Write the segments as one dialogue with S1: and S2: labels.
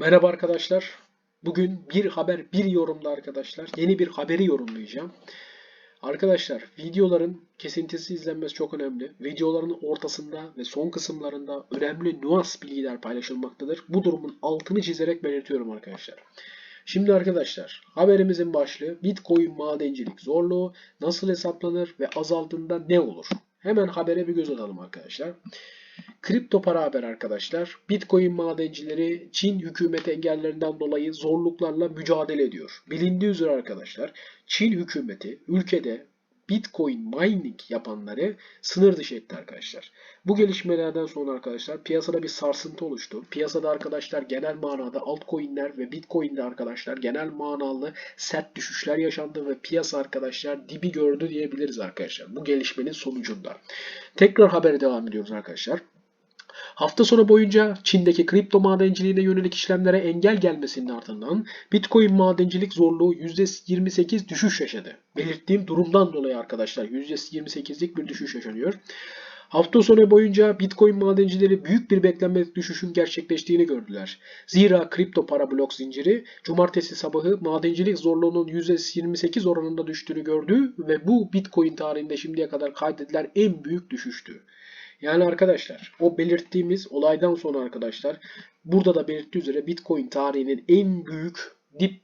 S1: Merhaba arkadaşlar. Bugün bir haber bir yorumda arkadaşlar. Yeni bir haberi yorumlayacağım. Arkadaşlar videoların kesintisiz izlenmesi çok önemli. Videoların ortasında ve son kısımlarında önemli nüans bilgiler paylaşılmaktadır. Bu durumun altını çizerek belirtiyorum arkadaşlar. Şimdi arkadaşlar haberimizin başlığı Bitcoin madencilik zorluğu nasıl hesaplanır ve azaldığında ne olur? Hemen habere bir göz atalım arkadaşlar. Kripto para haber arkadaşlar. Bitcoin madencileri Çin hükümeti engellerinden dolayı zorluklarla mücadele ediyor. Bilindiği üzere arkadaşlar Çin hükümeti ülkede Bitcoin mining yapanları sınır dışı etti arkadaşlar. Bu gelişmelerden sonra arkadaşlar piyasada bir sarsıntı oluştu. Piyasada arkadaşlar genel manada altcoin'ler ve Bitcoin'de arkadaşlar genel manalı sert düşüşler yaşandı ve piyasa arkadaşlar dibi gördü diyebiliriz arkadaşlar. Bu gelişmenin sonucunda. Tekrar habere devam ediyoruz arkadaşlar. Hafta sonu boyunca Çin'deki kripto madenciliğine yönelik işlemlere engel gelmesinin ardından Bitcoin madencilik zorluğu %28 düşüş yaşadı. Belirttiğim durumdan dolayı arkadaşlar %28'lik bir düşüş yaşanıyor. Hafta sonu boyunca Bitcoin madencileri büyük bir beklenmedik düşüşün gerçekleştiğini gördüler. Zira kripto para blok zinciri cumartesi sabahı madencilik zorluğunun %28 oranında düştüğünü gördü ve bu Bitcoin tarihinde şimdiye kadar kaydedilen en büyük düşüştü. Yani arkadaşlar o belirttiğimiz olaydan sonra arkadaşlar burada da belirttiği üzere Bitcoin tarihinin en büyük dip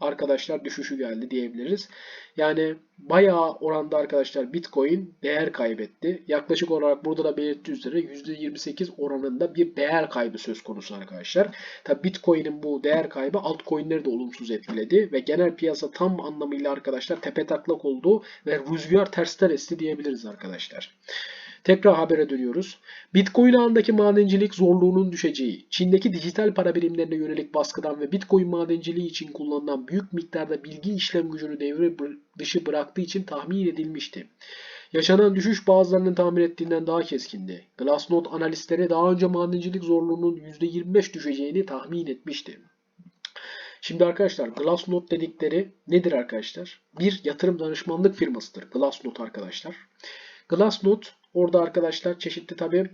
S1: arkadaşlar düşüşü geldi diyebiliriz. Yani bayağı oranda arkadaşlar Bitcoin değer kaybetti. Yaklaşık olarak burada da belirttiği üzere %28 oranında bir değer kaybı söz konusu arkadaşlar. Tabi Bitcoin'in bu değer kaybı altcoin'leri de olumsuz etkiledi ve genel piyasa tam anlamıyla arkadaşlar tepe taklak oldu ve rüzgar tersten esti diyebiliriz arkadaşlar. Tekrar habere dönüyoruz. Bitcoin ağındaki madencilik zorluğunun düşeceği, Çin'deki dijital para birimlerine yönelik baskıdan ve Bitcoin madenciliği için kullanılan büyük miktarda bilgi işlem gücünü devre dışı bıraktığı için tahmin edilmişti. Yaşanan düşüş bazılarının tahmin ettiğinden daha keskindi. Glassnode analistleri daha önce madencilik zorluğunun %25 düşeceğini tahmin etmişti. Şimdi arkadaşlar Glassnode dedikleri nedir arkadaşlar? Bir yatırım danışmanlık firmasıdır Glassnode arkadaşlar. Glassnode Orada arkadaşlar çeşitli tabi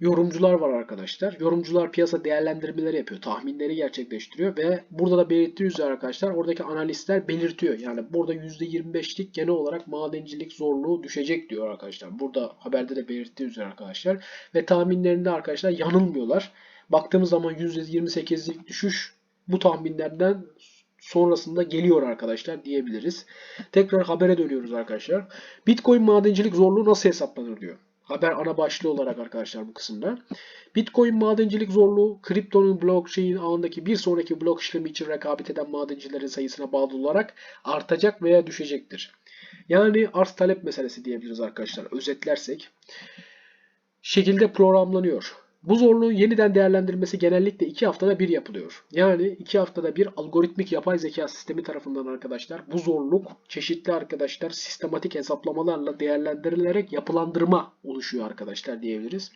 S1: yorumcular var arkadaşlar. Yorumcular piyasa değerlendirmeleri yapıyor. Tahminleri gerçekleştiriyor ve burada da belirttiği üzere arkadaşlar oradaki analistler belirtiyor. Yani burada %25'lik genel olarak madencilik zorluğu düşecek diyor arkadaşlar. Burada haberde de belirttiği üzere arkadaşlar. Ve tahminlerinde arkadaşlar yanılmıyorlar. Baktığımız zaman %28'lik düşüş bu tahminlerden sonrasında geliyor arkadaşlar diyebiliriz. Tekrar habere dönüyoruz arkadaşlar. Bitcoin madencilik zorluğu nasıl hesaplanır diyor. Haber ana başlığı olarak arkadaşlar bu kısımda. Bitcoin madencilik zorluğu kriptonun blockchain ağındaki bir sonraki blok işlemi için rekabet eden madencilerin sayısına bağlı olarak artacak veya düşecektir. Yani arz talep meselesi diyebiliriz arkadaşlar özetlersek. Şekilde programlanıyor. Bu zorluğun yeniden değerlendirilmesi genellikle 2 haftada bir yapılıyor. Yani 2 haftada bir algoritmik yapay zeka sistemi tarafından arkadaşlar bu zorluk çeşitli arkadaşlar sistematik hesaplamalarla değerlendirilerek yapılandırma oluşuyor arkadaşlar diyebiliriz.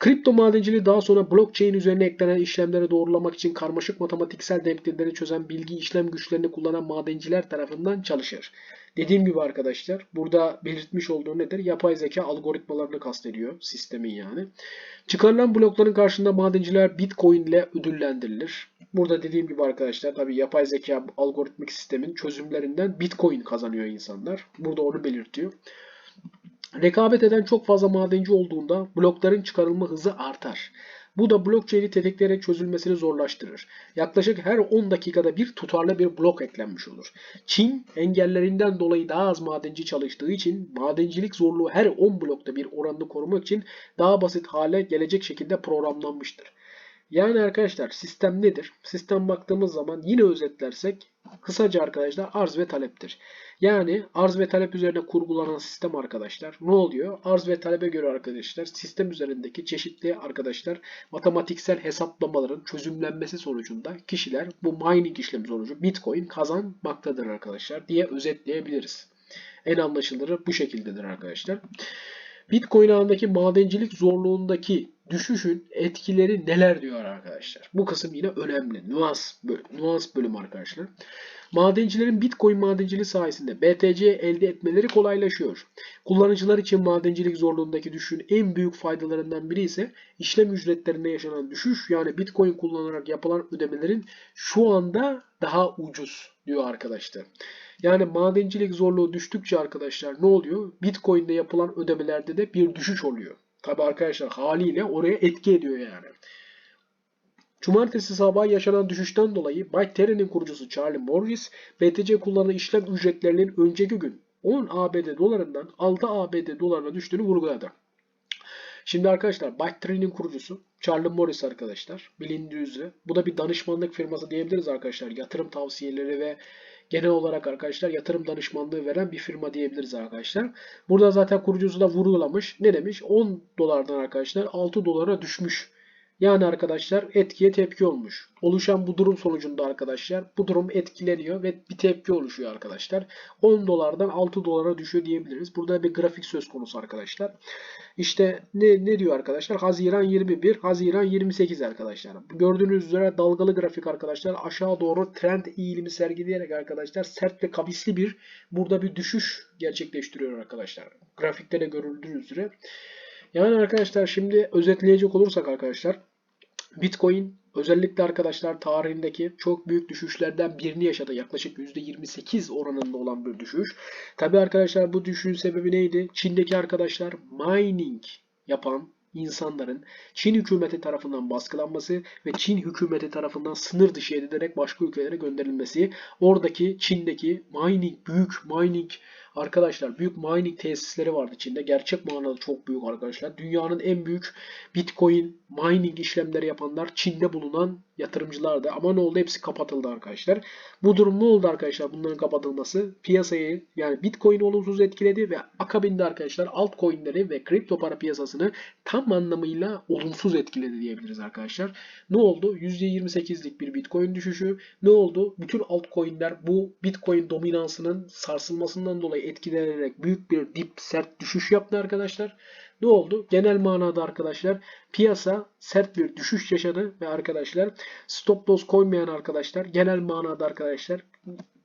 S1: Kripto madenciliği daha sonra blockchain üzerine eklenen işlemleri doğrulamak için karmaşık matematiksel denklemleri çözen bilgi işlem güçlerini kullanan madenciler tarafından çalışır. Dediğim gibi arkadaşlar burada belirtmiş olduğu nedir? Yapay zeka algoritmalarını kastediyor sistemin yani. Çıkarılan blokların karşında madenciler Bitcoin ile ödüllendirilir. Burada dediğim gibi arkadaşlar tabi yapay zeka algoritmik sistemin çözümlerinden Bitcoin kazanıyor insanlar. Burada onu belirtiyor. Rekabet eden çok fazla madenci olduğunda blokların çıkarılma hızı artar. Bu da blockchain'i tetikleyerek çözülmesini zorlaştırır. Yaklaşık her 10 dakikada bir tutarlı bir blok eklenmiş olur. Çin engellerinden dolayı daha az madenci çalıştığı için madencilik zorluğu her 10 blokta bir oranını korumak için daha basit hale gelecek şekilde programlanmıştır. Yani arkadaşlar sistem nedir? Sistem baktığımız zaman yine özetlersek kısaca arkadaşlar arz ve taleptir. Yani arz ve talep üzerine kurgulanan sistem arkadaşlar ne oluyor? Arz ve talebe göre arkadaşlar sistem üzerindeki çeşitli arkadaşlar matematiksel hesaplamaların çözümlenmesi sonucunda kişiler bu mining işlemi sonucu Bitcoin kazanmaktadır arkadaşlar diye özetleyebiliriz. En anlaşılırı bu şekildedir arkadaşlar. Bitcoin ağındaki madencilik zorluğundaki düşüşün etkileri neler diyor arkadaşlar. Bu kısım yine önemli. Nuans, böl- nuans bölümü arkadaşlar. Madencilerin Bitcoin madenciliği sayesinde BTC elde etmeleri kolaylaşıyor. Kullanıcılar için madencilik zorluğundaki düşüşün en büyük faydalarından biri ise işlem ücretlerinde yaşanan düşüş yani Bitcoin kullanarak yapılan ödemelerin şu anda daha ucuz diyor arkadaşlar. Yani madencilik zorluğu düştükçe arkadaşlar ne oluyor? Bitcoin'de yapılan ödemelerde de bir düşüş oluyor. Tabi arkadaşlar haliyle oraya etki ediyor yani. Cumartesi sabahı yaşanan düşüşten dolayı Bytere'nin kurucusu Charlie Morris, BTC kullanılan işlem ücretlerinin önceki gün 10 ABD dolarından 6 ABD dolarına düştüğünü vurguladı. Şimdi arkadaşlar Bytere'nin kurucusu Charlie Morris arkadaşlar. Bilindiği üzere. Bu da bir danışmanlık firması diyebiliriz arkadaşlar. Yatırım tavsiyeleri ve genel olarak arkadaşlar yatırım danışmanlığı veren bir firma diyebiliriz arkadaşlar. Burada zaten kurucusu da vurgulamış. Ne demiş? 10 dolardan arkadaşlar 6 dolara düşmüş. Yani arkadaşlar etkiye tepki olmuş. Oluşan bu durum sonucunda arkadaşlar bu durum etkileniyor ve bir tepki oluşuyor arkadaşlar. 10 dolardan 6 dolara düşüyor diyebiliriz. Burada bir grafik söz konusu arkadaşlar. İşte ne, ne diyor arkadaşlar? Haziran 21, Haziran 28 arkadaşlar. Gördüğünüz üzere dalgalı grafik arkadaşlar aşağı doğru trend eğilimi sergileyerek arkadaşlar sert ve kavisli bir burada bir düşüş gerçekleştiriyor arkadaşlar. Grafikte de görüldüğü üzere. Yani arkadaşlar şimdi özetleyecek olursak arkadaşlar Bitcoin özellikle arkadaşlar tarihindeki çok büyük düşüşlerden birini yaşadı. Yaklaşık %28 oranında olan bir düşüş. Tabi arkadaşlar bu düşüşün sebebi neydi? Çin'deki arkadaşlar mining yapan insanların Çin hükümeti tarafından baskılanması ve Çin hükümeti tarafından sınır dışı edilerek başka ülkelere gönderilmesi. Oradaki Çin'deki mining, büyük mining Arkadaşlar büyük mining tesisleri vardı Çin'de. Gerçek manada çok büyük arkadaşlar. Dünyanın en büyük Bitcoin mining işlemleri yapanlar Çin'de bulunan yatırımcılardı. Ama ne oldu? Hepsi kapatıldı arkadaşlar. Bu durum ne oldu arkadaşlar? Bunların kapatılması piyasayı yani Bitcoin'i olumsuz etkiledi ve akabinde arkadaşlar altcoin'leri ve kripto para piyasasını tam anlamıyla olumsuz etkiledi diyebiliriz arkadaşlar. Ne oldu? %28'lik bir Bitcoin düşüşü. Ne oldu? Bütün altcoin'ler bu Bitcoin dominansının sarsılmasından dolayı etkilenerek büyük bir dip sert düşüş yaptı arkadaşlar. Ne oldu? Genel manada arkadaşlar piyasa sert bir düşüş yaşadı ve arkadaşlar stop loss koymayan arkadaşlar genel manada arkadaşlar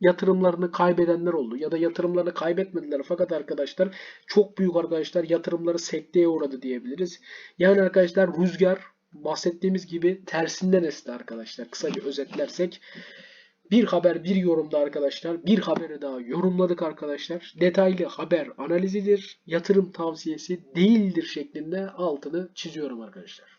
S1: yatırımlarını kaybedenler oldu ya da yatırımlarını kaybetmediler fakat arkadaşlar çok büyük arkadaşlar yatırımları sekteye uğradı diyebiliriz. Yani arkadaşlar rüzgar bahsettiğimiz gibi tersinden esti arkadaşlar. Kısaca özetlersek bir haber bir yorumda arkadaşlar. Bir haberi daha yorumladık arkadaşlar. Detaylı haber analizidir. Yatırım tavsiyesi değildir şeklinde altını çiziyorum arkadaşlar.